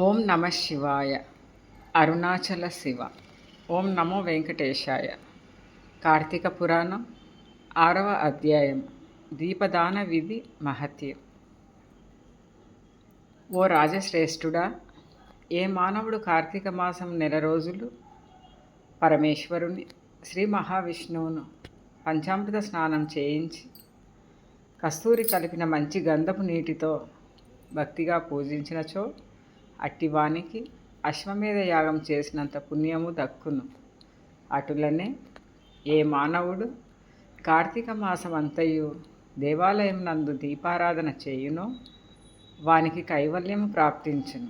ఓం నమ శివాయ. అరుణాచల శివ. ఓం నమో వెంకటేశాయ. కార్తీక పురాణం ఆరవ అధ్యాయం. దీపదాన విధి మహత్యం. ఓ రాజశ్రేష్ఠుడా ఏ మానవుడు కార్తీక మాసం నెల రోజులు పరమేశ్వరుని శ్రీ మహావిష్ణువును పంచామృత స్నానం చేయించి కస్తూరి కలిపిన మంచి గంధపు నీటితో భక్తిగా పూజించినచో అట్టివానికి అశ్వమేధ యాగం చేసినంత పుణ్యము దక్కును. అటులనే ఏ మానవుడు కార్తీక మాసం అంతయు దేవాలయం నందు దీపారాధన చేయునో వానికి కైవల్యము ప్రాప్తించును.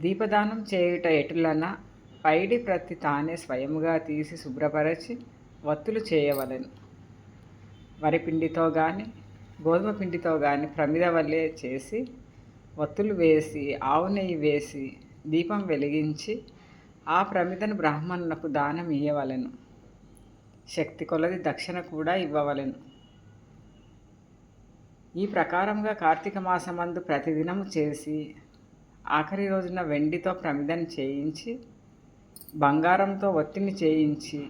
దీపదానం చేయుట ఎటులన పైడి ప్రతి తానే స్వయముగా తీసి శుభ్రపరచి వత్తులు చేయవలెను. వరిపిండితో కానీ గోధుమ పిండితో కానీ ప్రమిద వల్లే చేసి ఒత్తులు వేసి ఆవు నెయ్యి వేసి దీపం వెలిగించి ఆ ప్రమిదను బ్రాహ్మణులకు దానం ఇయ్యవలెను. శక్తి కొలది దక్షిణ కూడా ఇవ్వవలెను. ఈ ప్రకారంగా కార్తీక మాసమందు ప్రతిదినము చేసి ఆఖరి రోజున వెండితో ప్రమిదను చేయించి బంగారంతో ఒత్తిని చేయించి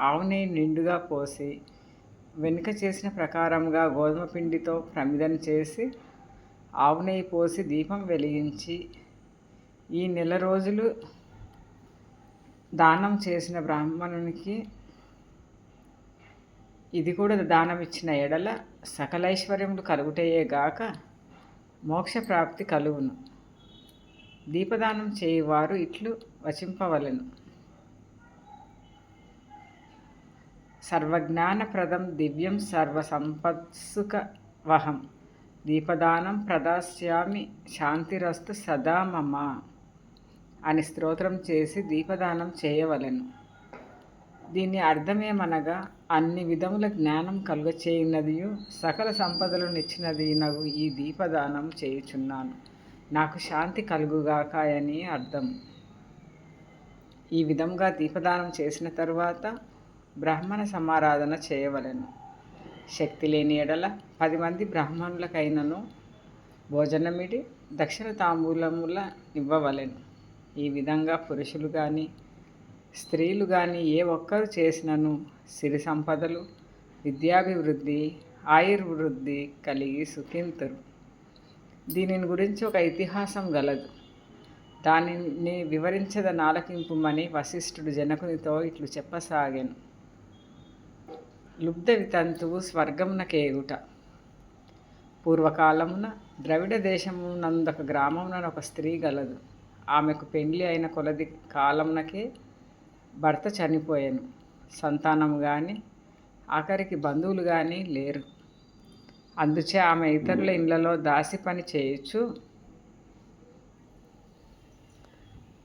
ఆవు నెయ్యి నిండుగా పోసి వెనుక చేసిన ప్రకారంగా గోధుమ పిండితో ప్రమిదను చేసి ఆవు నెయ్యి పోసి దీపం వెలిగించి ఈ నెల రోజులు దానం చేసిన బ్రాహ్మణునికి ఇది కూడా దానం ఇచ్చిన ఎడల సకలైశ్వర్యములు కలుగుటయే గాక మోక్ష ప్రాప్తి కలుగును. దీపదానం చేయువారు ఇట్లు వచింపవలెను. సర్వజ్ఞానప్రదం దివ్యం సర్వసంపత్సుక వహం. దీపదానం ప్రదాస్యామి శాంతిరస్తు సదా మమ అని స్తోత్రం చేసి దీపదానం చేయవలెను. దీని అర్థమేమనగా అన్ని విధముల జ్ఞానం కలుగచేయున్నదియు సకల సంపదలు నిచ్చినది నగు ఈ దీపదానం చేయుచున్నాను. నాకు శాంతి కలుగుగాక అని అర్థం. ఈ విధంగా దీపదానం చేసిన తరువాత బ్రాహ్మణ సమారాధన చేయవలెను. శక్తి లేని ఎడల పది మంది బ్రాహ్మణులకైనను భోజనమిడి దక్షిణ తాంబూలముల ఇవ్వవలెను. ఈ విధంగా పురుషులు కానీ స్త్రీలు కానీ ఏ ఒక్కరు చేసినను సిరి సంపదలు విద్యాభివృద్ధి ఆయుర్వృద్ధి కలిగి సుఖింతురు. దీనిని గురించి ఒక ఇతిహాసం గలదు. దానిని వివరించద ఆలకింపుమని వశిష్ఠుడు జనకునితో ఇట్లు చెప్పసాగాను. లుబ్ధ వితంతువు స్వర్గమునకేగుట పూర్వకాలమున ద్రవిడ దేశమునందొక గ్రామమున ఒక స్త్రీ గలదు. ఆమెకు పెండ్లి అయిన కొలది కాలమునకే భర్త చనిపోయాను. సంతానము కానీ ఆఖరికి బంధువులు కానీ లేరు. అందుచే ఆమె ఇతరుల ఇళ్ళలో దాసి పని చేయొచ్చు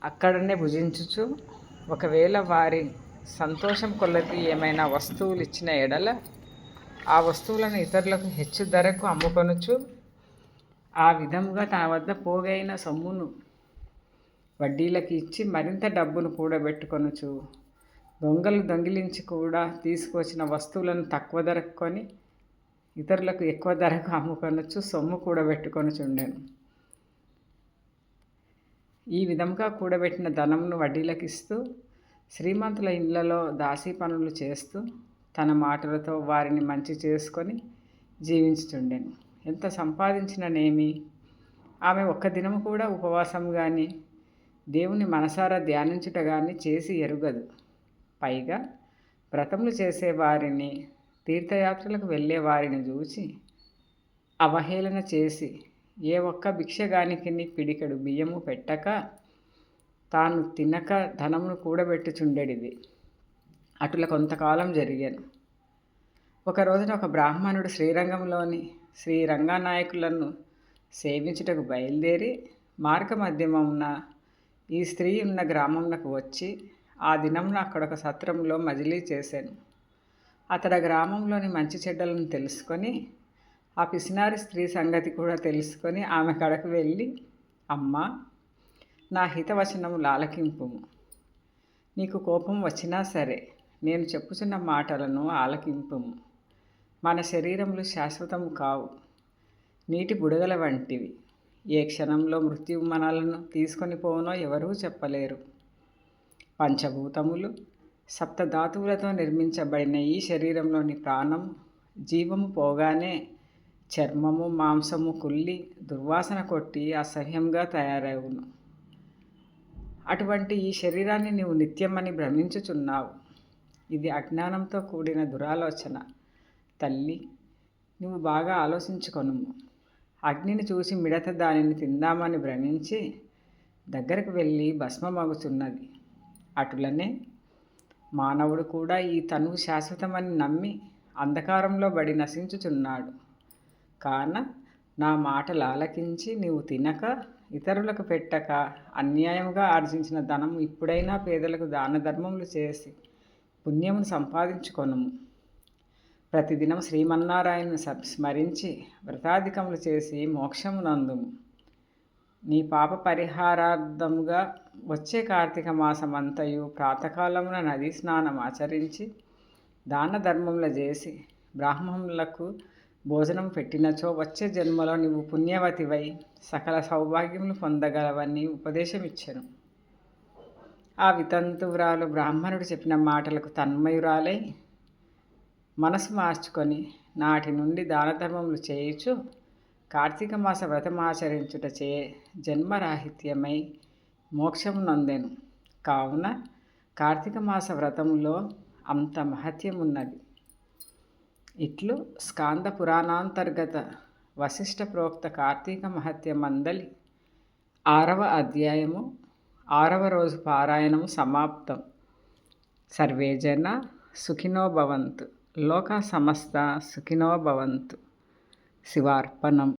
అక్కడనే భుజించుచు ఒకవేళ వారి సంతోషం కొలది ఏమైనా వస్తువులు ఇచ్చిన ఎడల ఆ వస్తువులను ఇతరులకు హెచ్చు ధరకు అమ్ముకొనొచ్చు ఆ విధముగా తన వద్ద పోగైన సొమ్మును వడ్డీలకు ఇచ్చి మరింత డబ్బును కూడబెట్టుకొనొచ్చు దొంగలు దొంగిలించి కూడా తీసుకొచ్చిన వస్తువులను తక్కువ ధరకు కొని ఇతరులకు ఎక్కువ ధరకు అమ్ముకొనొచ్చు సొమ్ము కూడబెట్టుకొనుచుండెను. ఈ విధంగా కూడబెట్టిన ధనమును వడ్డీలకు ఇస్తూ శ్రీమంతుల ఇళ్ళలో దాసీ పనులు చేస్తూ తన మాటలతో వారిని మంచి చేసుకొని జీవించుతుండెను ఎంత సంపాదించిననేమి? ఆమె ఒక్క దినము కూడా ఉపవాసం కానీ దేవుని మనసారా ధ్యానించుట కానీ చేసి ఎరుగదు. పైగా వ్రతములు చేసేవారిని తీర్థయాత్రలకు వెళ్ళే వారిని చూసి అవహేళన చేసి ఏ ఒక్క భిక్షగానికి పిడికెడు బియ్యము పెట్టక తాను తినక ధనమును కూడబెట్టుచుండెడిది. అటుల కొంతకాలం జరిగాను. ఒక రోజున ఒక బ్రాహ్మణుడు శ్రీరంగంలోని శ్రీ రంగానాయకులను సేవించుటకు బయలుదేరి మార్గ మధ్యమమున ఈ స్త్రీ ఉన్న గ్రామంలోకి వచ్చి ఆ దినమున అక్కడ ఒక సత్రంలో మజిలీ చేశాను అతడ గ్రామంలోని మంచి చెడ్డలను తెలుసుకొని ఆ పిసినారి స్త్రీ సంగతి కూడా తెలుసుకొని ఆమె కడకు వెళ్ళి అమ్మ నా హితవచనము లాలకింపు. నీకు కోపం వచ్చినా సరే నేను చెప్పుచున్న మాటలను ఆలకింపుము మన శరీరములు శాశ్వతము కావు. నీటి బుడగల వంటివి. ఏ క్షణంలో మృత్యు మనలను తీసుకొని పోవునో ఎవరూ చెప్పలేరు. పంచభూతములు సప్తధాతువులతో నిర్మించబడిన ఈ శరీరంలోని ప్రాణం జీవము పోగానే చర్మము మాంసము కుళ్ళి దుర్వాసన కొట్టి అసహ్యంగా తయారవును. అటువంటి ఈ శరీరాన్ని నీవు నిత్యమని భ్రమించుచున్నావు. ఇది అజ్ఞానంతో కూడిన దురాలోచన. తల్లి నువ్వు బాగా ఆలోచించుకొను అగ్నిని చూసి మిడత దానిని తిందామని భ్రమించి దగ్గరకు వెళ్ళి భస్మమగుతున్నది అటులనే మానవుడు కూడా ఈ తనువు శాశ్వతమని నమ్మి అంధకారంలో బడి నశించుచున్నాడు. కాన నా మాటలు ఆలకించి నీవు తినక ఇతరులకు పెట్టక అన్యాయంగా ఆర్జించిన ధనం ఇప్పుడైనా పేదలకు దాన ధర్మములు చేసి పుణ్యమును సంపాదించుకొను ప్రతిదినం శ్రీమన్నారాయణను స్మరించి వ్రతాధికములు చేసి మోక్షమునందుము. నీ పాప పరిహారార్థముగా వచ్చే కార్తీక మాసమంతయు ప్రాతకాలమున నదీ స్నానం ఆచరించి దాన ధర్మములు చేసి బ్రాహ్మణులకు భోజనం పెట్టినచో వచ్చే జన్మలో నీవు పుణ్యవతివై సకల సౌభాగ్యములు పొందగలవని ఉపదేశం ఇచ్చాను ఆ వితంతువురాలు బ్రాహ్మణుడు చెప్పిన మాటలకు తన్మయురాలై మనసు మార్చుకొని నాటి నుండి దానధర్మములు చేయుచు కార్తీక మాస వ్రతమాచరించుట చే జన్మరాహిత్యమై మోక్షం నొందెను. కావున కార్తీక మాస వ్రతములో అంత మహత్యం ఉన్నది ఇట్లు స్కాంద పురాణాంతర్గత వశిష్ట ప్రోక్త కార్తీక మహత్య మందలి ఆరవ అధ్యాయము ఆరవ రోజు పారాయణము సమాప్తం. సర్వే జన సుఖినో భవంతు. లోక సమస్త సుఖినో భవంతు. శివార్పణం.